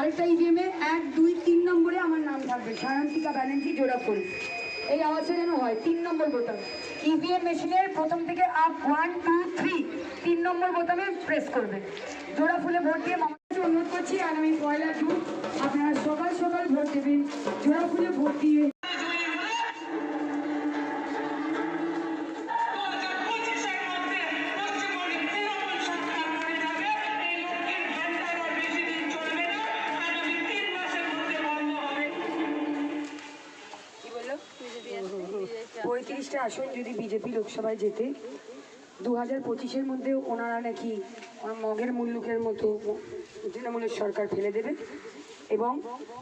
আরেকটা ইভিএমে এক, দুই, তিন নম্বরে আমার নাম থাকবে। সায়ন্তিকা ব্যানার্জি জোড়াফুল এই আওয়াজটা যেন হয়, তিন নম্বর বোতাম। ইভিএম মেশিনের প্রথম থেকে আপ ওয়ান টু থ্রি তিন নম্বর বোতামে প্রেস করবে। জোড়া ফুলে ভোট দিয়ে মামাকে অনুরোধ করছি আগামী পয়লা জুন আপনারা সকাল সকাল ভোট দেবেন। জোড়া ফুলে ভোট দিয়ে পঁয়ত্রিশটা আসন যদি বিজেপি লোকসভায় যেতে দু হাজার পঁচিশের মধ্যে ওনারা নাকি মগের মুল্লুকের মতো তৃণমূলের সরকার ফেলে দেবে এবং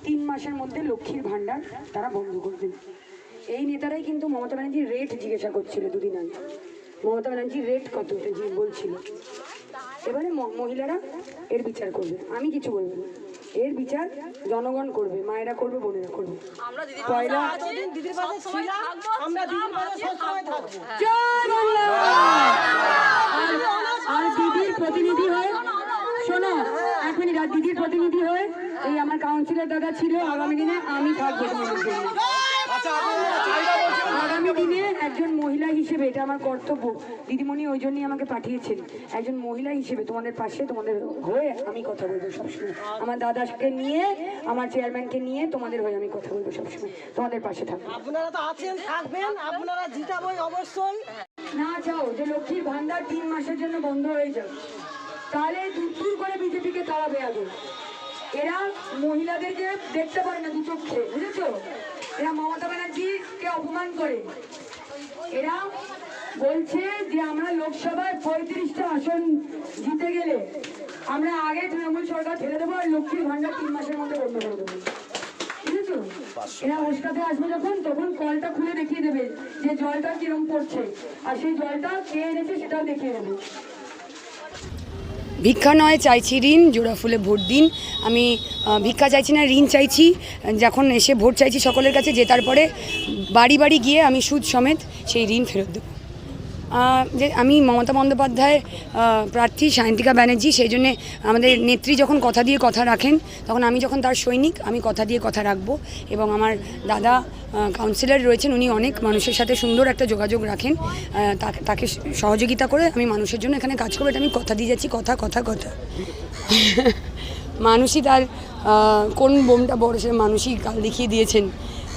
তিন মাসের মধ্যে লক্ষ্মীর ভাণ্ডার তারা বন্ধ করবেন এই নেতারাই কিন্তু মমতা ব্যানার্জির রেট জিজ্ঞাসা করছিল দুদিন আগে। মমতা ব্যানার্জির রেট কত বলছিল। এবারে মহিলারা এর বিচার করবে। আমি কিছু বলব না। এর বিচার জনগণ করবে মায়েরা করবে বোনেরা করবে। পয়লা দিদির পাশে ছিলাম আমরা দিদির পাশে সবসময় থাকব। আর- আর দিদির প্রতিনিধি হয়ে শোনো এক মিনিট আর দিদির প্রতিনিধি হয়ে এই আমার কাউন্সিলর দাদা ছিল আগামী দিনে আমি থাকব। তোমাদের জন্য আগামী দিনে একজন মহিলা হিসেবে এটা আমার কর্তব্য। দিদিমণি ওই জন্যই আমাকে পাঠিয়েছেন। একজন মহিলা হিসেবে তোমাদের পাশে তোমাদের হয়ে আমি কথা বলব সবসময়। আমার দাদাকে নিয়ে আমার চেয়ারম্যানকে নিয়ে তোমাদের হয়ে আমি কথা বলব সবসময়। তোমাদের পাশে থাকব আপনারা তো আছেন থাকবেন আপনারা জিতাবই অবশ্যই। না চাও যে লক্ষ্মীর ভান্ডার তিন মাসের জন্য বন্ধ হয়ে যাবে তাহলে দূর দূর করে বিজেপিকে তাড়াবে আগে। এরা মহিলাদেরকে দেখতে পারে না দু চোখে বুঝেছ? এরা মমতা ব্যানার্জিকে অপমান করে। এরা বলছে যে আমরা লোকসভায় পঁয়ত্রিশটা আসন জিতে গেলে আমরা আগে তৃণমূল সরকার ফেলে দেবো আর লক্ষ্মীর ভান্ডার তিন মাসের মধ্যে বন্ধ করে দেবো। বুঝেছ? এরা ওস্তাতে আসবে যখন তখন কলটা খুলে দেখিয়ে দেবে যে জলটা কিরম পড়ছে। আর সেই জলটা কে এনেছে সেটাও দেখিয়ে দেবে। ভিক্ষা নয়, চাইছি ঋণ, জোড়া ফুলে ভোট দিন। আমি ভিক্ষা চাইছি না, ঋণ চাইছি। যখন এসে ভোট চাইছি সকলের কাছে যে তারপরে বাড়ি বাড়ি গিয়ে আমি সুদ সমেত সেই ঋণ ফেরত দেবো। যে আমি মমতা বন্দ্যোপাধ্যায় প্রার্থী সায়ন্তিকা ব্যানার্জি, সেই জন্যে আমাদের নেত্রী যখন কথা দিয়ে কথা রাখেন, তখন আমি যখন তার সৈনিক, আমি কথা দিয়ে কথা রাখব। এবং আমার দাদা কাউন্সিলর রয়েছেন, উনি অনেক মানুষের সাথে সুন্দর একটা যোগাযোগ রাখেন। তাকে- সহযোগিতা করে আমি মানুষের জন্য এখানে কাজ করব এটা আমি কথা দিয়ে যাচ্ছি, কথা কথা কথা। মানুষই তার কোন বোমটা বড় সে মানুষই কাল দেখিয়ে দিয়েছেন।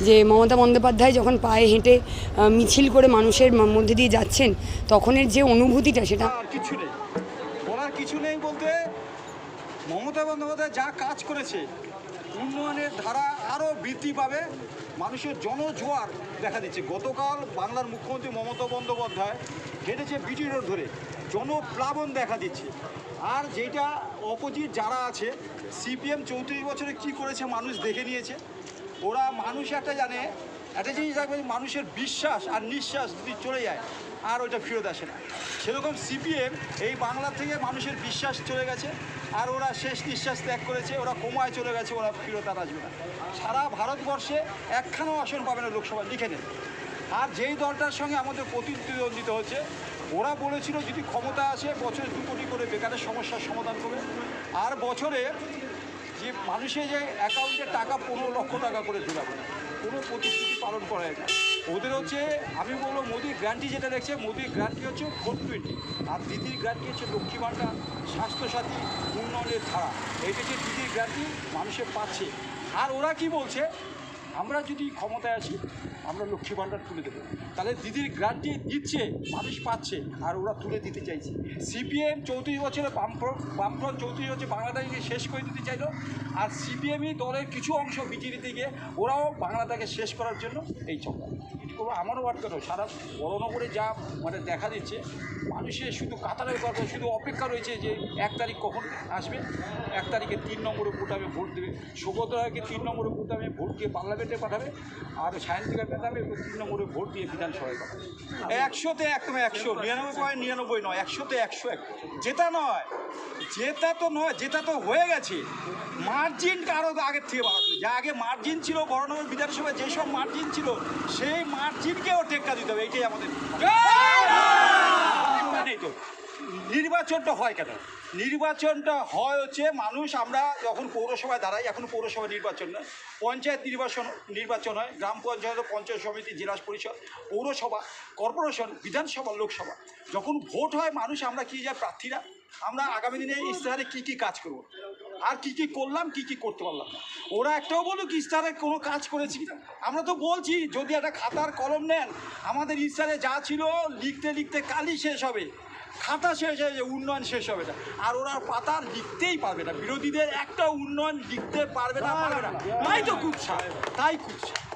যে মমতা বন্দ্যোপাধ্যায় যখন পায়ে হেঁটে মিছিল করে মানুষের মধ্যে দিয়ে যাচ্ছেন, তখনের যে অনুভূতিটা সেটা কিছু নেই। বলার কিছু নেই বলতে, মমতা বন্দ্যোপাধ্যায় যা কাজ করেছে, উন্নয়নের ধারা আরও বৃদ্ধি পাবে, মানুষের জনজোয়ার দেখা দিচ্ছে। গতকাল বাংলার মুখ্যমন্ত্রী মমতা বন্দ্যোপাধ্যায় হেঁটেছে বিটি রোড ধরে, জনপ্লাবন দেখা দিচ্ছে। আর যেটা অপোজিট যারা আছে সিপিএম চৌত্রিশ বছরে কি করেছে মানুষ দেখে নিয়েছে। ওরা মানুষ একটা জানে, একটা জিনিস যে মানুষের বিশ্বাস আর নিঃশ্বাস যদি চলে যায়, আর ওইটা ফেরত আসে না। সেরকম সিপিএম এই বাংলা থেকে মানুষের বিশ্বাস চলে গেছে, আর ওরা শেষ নিঃশ্বাস ত্যাগ করেছে, ওরা কোমায় চলে গেছে, ওরা ফেরত আর আসবে না। সারা ভারতবর্ষে একখানাও আসন পাবে না লোকসভা, লিখে নেন। আর যেই দলটার সঙ্গে আমাদের প্রতিদ্বন্দ্বিতা হচ্ছে, ওরা বলেছিল যদি ক্ষমতা আসে, বছরে দু কোটি করে বেকারের সমস্যার সমাধান করবে। আর বছরে যে মানুষের যে অ্যাকাউন্টে টাকা পনেরো লক্ষ টাকা করে দিলাম কোনো প্রতিশ্রুতি পালন করা যায় না। ওদের হচ্ছে, আমি বলব মোদির গ্যারান্টি যেটা দেখছে মোদির গ্যারান্টি হচ্ছে ফোর টোয়েন্টি আর দিদির গ্যারান্টি হচ্ছে লক্ষ্মী ভাণ্ডার, স্বাস্থ্যসাথী, উন্নয়নের ধারা। এইটা যে দিদির গ্যারান্টি মানুষের পাচ্ছে। আর ওরা কি বলছে? আমরা যদি ক্ষমতায় আসি আমরা লক্ষ্মী ভাণ্ডার তুলে দেবো। তাহলে দিদির গ্রান্টি দিচ্ছে, মানুষ পাচ্ছে, আর ওরা তুলে দিতে চাইছে। সিপিএম চৌত্রিশ বছরে বামফ্রন্ট বামফ্রন্ট চৌত্রিশ বছর বাংলাটাকে শেষ করে দিতে চাইলো, আর সিপিএমই দলের কিছু অংশ বিজেপিতে গিয়ে ওরাও বাংলাটাকে শেষ করার জন্য এই চক্র তবে আমারও আটকানো সারা বড়নগরে যা মানে দেখা দিচ্ছে মানুষের শুধু কাতারের কথা শুধু অপেক্ষা রয়েছে যে এক তারিখ কখন আসবে, এক তারিখে তিন নম্বরে ভোটাবে ভোট দেবে, সুভদ্রাকে তিন নম্বরে ভোটাবে ভোট দিয়ে পার্লামেন্টে পাঠাবে, আর সায়ন্তিকা পেটাবে তিন নম্বরে ভোট দিয়ে বিধানসভায় পাঠাবে। একশোতে একদম একশো, নিরানব্বই পয়েন্ট নিরানব্বই নয়, একশোতে একশো এক। জেতা নয় জেতা তো নয় জেতা তো হয়ে গেছে মার্জিন আরও আগের থেকে বাড়াতে যা আগে মার্জিন ছিল, বড়নগর বিধানসভায় যেসব মার্জিন ছিল, সেই মার্জিনকেও টেক্কা দিতে হবে, এইটাই আমাদের। নেই তো। নির্বাচনটা হয় কেন? নির্বাচনটা হয় হচ্ছে মানুষ আমরা যখন পৌরসভায় দাঁড়াই, এখন পৌরসভা নির্বাচন নয়, পঞ্চায়েত নির্বাচন নির্বাচন হয়, গ্রাম পঞ্চায়েত পঞ্চায়েত সমিতি, জেলা পরিষদ, পৌরসভা, কর্পোরেশন, বিধানসভা, লোকসভা। যখন ভোট হয়, মানুষ আমরা কি যায় প্রার্থীরা? আমরা আগামী দিনে ইস্তাহারে কী কী কাজ করব? আর কি কি করলাম, কি কি করতে পারলাম না। ওরা একটাও বলুক, ইস্তাহারে কোনো কাজ করেছি আমরা তো বলছি, যদি একটা খাতার কলম নেন, আমাদের ইস্তাহারে যা ছিল লিখতে লিখতে কালই শেষ হবে। খাতা শেষ হয়ে যে উন্নয়ন শেষ হবে না। আর ওরা পাতার লিখতেই পারবে না। বিরোধীদের একটা উন্নয়ন লিখতে পারবে না পারবে না। তাই তো কুৎসা। তাই কুৎসা।